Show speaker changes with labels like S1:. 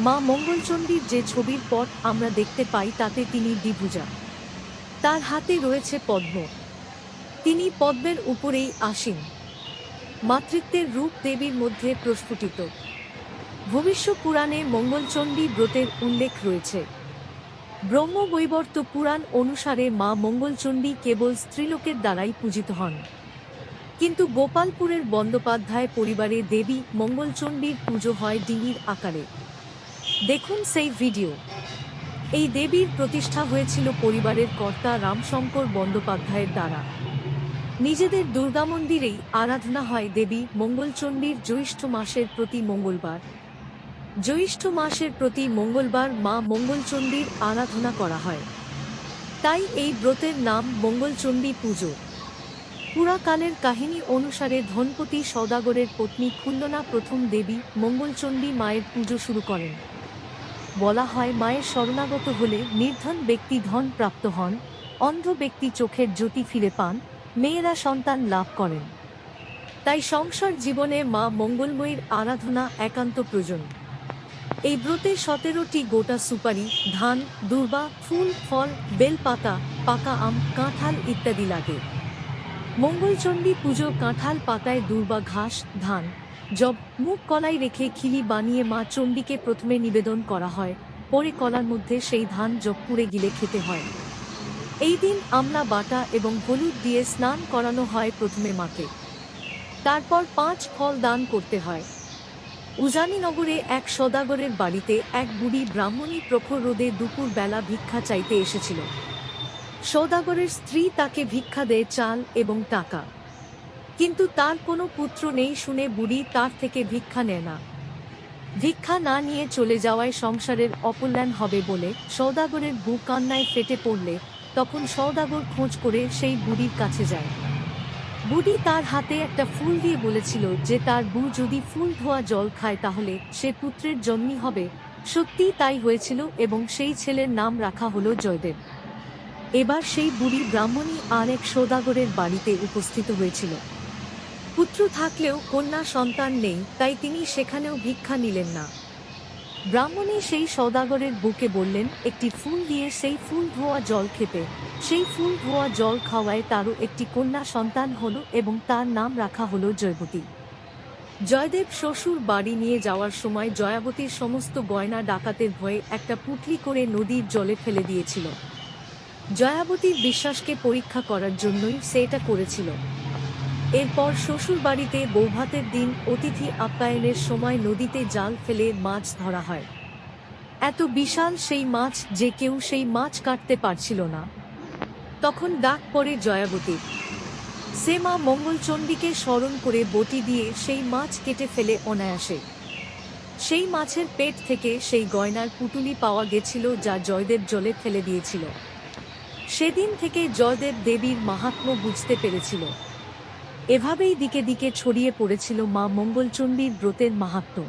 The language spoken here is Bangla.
S1: মা মঙ্গলচণ্ডীর যে ছবির পট আমরা দেখতে পাই, তাতে তিনি দ্বিভুজা। তার হাতে রয়েছে পদ্ম। তিনি পদ্মের উপরেই আসীন। মাতৃত্বের রূপ দেবীর মধ্যে প্রস্ফুটিত। ভবিষ্য পুরাণে মঙ্গলচণ্ডী ব্রতের উল্লেখ রয়েছে। ব্রহ্ম ব্রহ্মবৈবর্ত পুরাণ অনুসারে মা মঙ্গলচণ্ডী কেবল স্ত্রীলোকের দ্বারাই পূজিত হন। কিন্তু গোপালপুরের বন্দ্যোপাধ্যায় পরিবারে দেবী মঙ্গলচণ্ডীর পুজো হয় ডিঙির আকারে। দেখুন সেই ভিডিও। এই দেবীর প্রতিষ্ঠা হয়েছিল পরিবারের কর্তা রামশঙ্কর বন্দ্যোপাধ্যায়ের দ্বারা। নিজেদের দুর্গা মন্দিরেই আরাধনা হয় দেবী মঙ্গলচণ্ডীর জ্যৈষ্ঠ মাসের প্রতি মঙ্গলবার। জ্যৈষ্ঠ মাসের প্রতি মঙ্গলবার মা মঙ্গলচণ্ডীর আরাধনা করা হয়। তাই এই ব্রতের নাম মঙ্গলচণ্ডী পুজো। পুরাকালের কাহিনী অনুসারে ধনপতি সদাগরের পত্নী খুল্লনা প্রথম দেবী মঙ্গলচণ্ডী মায়ের পুজো শুরু করেন। বলা হয় মায়ের শরণাগত হলে নির্ধন ব্যক্তি ধন প্রাপ্ত হন, অন্ধ ব্যক্তি চোখের জ্যোতি ফিরে পান, মেয়েরা সন্তান লাভ করেন। তাই সংসার জীবনে মা মঙ্গলময়ীর আরাধনা একান্ত প্রয়োজন। এই ব্রতে সতেরোটি গোটা সুপারি, ধান, দুর্বা, ফুল, ফল, বেলপাতা, পাকা আম, কাঁঠাল ইত্যাদি লাগে। মঙ্গলচণ্ডী পুজো কাঁঠাল পাতায় দুর্বা ঘাস, ধান জব মুখ কলাই রেখে খিলি বানিয়ে মা চণ্ডীকে প্রথমে নিবেদন করা হয়, পরে কলার মধ্যে সেই ধান জব পুড়ে গিলে খেতে হয়। এই দিন আমলা বাটা এবং হলুদ দিয়ে স্নান করানো হয় প্রথমে মাকে। তারপর পাঁচ ফল দান করতে হয়। উজানিনগরে এক সদাগরের বাড়িতে এক বুড়ি ব্রাহ্মণী প্রখর রোদে দুপুর বেলা ভিক্ষা চাইতে এসেছিল। সদাগরের স্ত্রী তাকে ভিক্ষা দেয় চাল এবং টাকা। কিন্তু তার কোনো পুত্র নেই শুনে বুড়ি তার থেকে ভিক্ষা নেয় না। ভিক্ষা না নিয়ে চলে যাওয়ায় সংসারের অকল্যাণ হবে বলে সৌদাগরের বু কান্নায় ফেটে পড়লে তখন সৌদাগর খোঁজ করে সেই বুড়ির কাছে যায়। বুড়ি তার হাতে একটা ফুল দিয়ে বলেছিল যে তার বু যদি ফুল ধোয়া জল খায় তাহলে সে পুত্রের জন্মই হবে। সত্যি তাই হয়েছিল এবং সেই ছেলের নাম রাখা হলো জয়দেব। এবার সেই বুড়ি ব্রাহ্মণী আর এক সৌদাগরের বাড়িতে উপস্থিত হয়েছিল। পুত্র থাকলেও কন্যা সন্তান নেই, তাই তিনি সেখানেও ভিক্ষা নিলেন না। ব্রাহ্মণী সেই সদাগরের বুকে বললেন, একটি ফুল দিয়ে সেই ফুল ধোয়া জল খেতে। সেই ফুল ধোয়া জল খাওয়ায় তারও একটি কন্যা সন্তান হল এবং তার নাম রাখা হল জয়বতী। জয়দেব শ্বশুর বাড়ি নিয়ে যাওয়ার সময় জয়াবতীর সমস্ত গয়না ডাকাতের ভয়ে একটা পুটলি করে নদীর জলে ফেলে দিয়েছিল। জয়াবতীর বিশ্বাসকে পরীক্ষা করার জন্যই সে এটা করেছিল। এরপর শ্বশুর বাড়িতে বৌভাতের দিন অতিথি আপ্যায়নের সময় নদীতে জাল ফেলে মাছ ধরা হয়। এত বিশাল সেই মাছ যে কেউ সেই মাছ কাটতে পারছিল না। তখন ডাক পড়ে জয়াবতীর। সে মা মঙ্গলচণ্ডীকে স্মরণ করে বটি দিয়ে সেই মাছ কেটে ফেলে অনায়াসে। সেই মাছের পেট থেকে সেই গয়নার পুটুলি পাওয়া গেছিল যা জয়দেব জলে ফেলে দিয়েছিল। সেদিন থেকে জয়দেব দেবীর মাহাত্ম্য বুঝতে পেরেছিল। এভাবেই দিকে দিকে ছড়িয়ে পড়েছিল মা মঙ্গলচণ্ডীর ব্রতের মাহাত্ম্য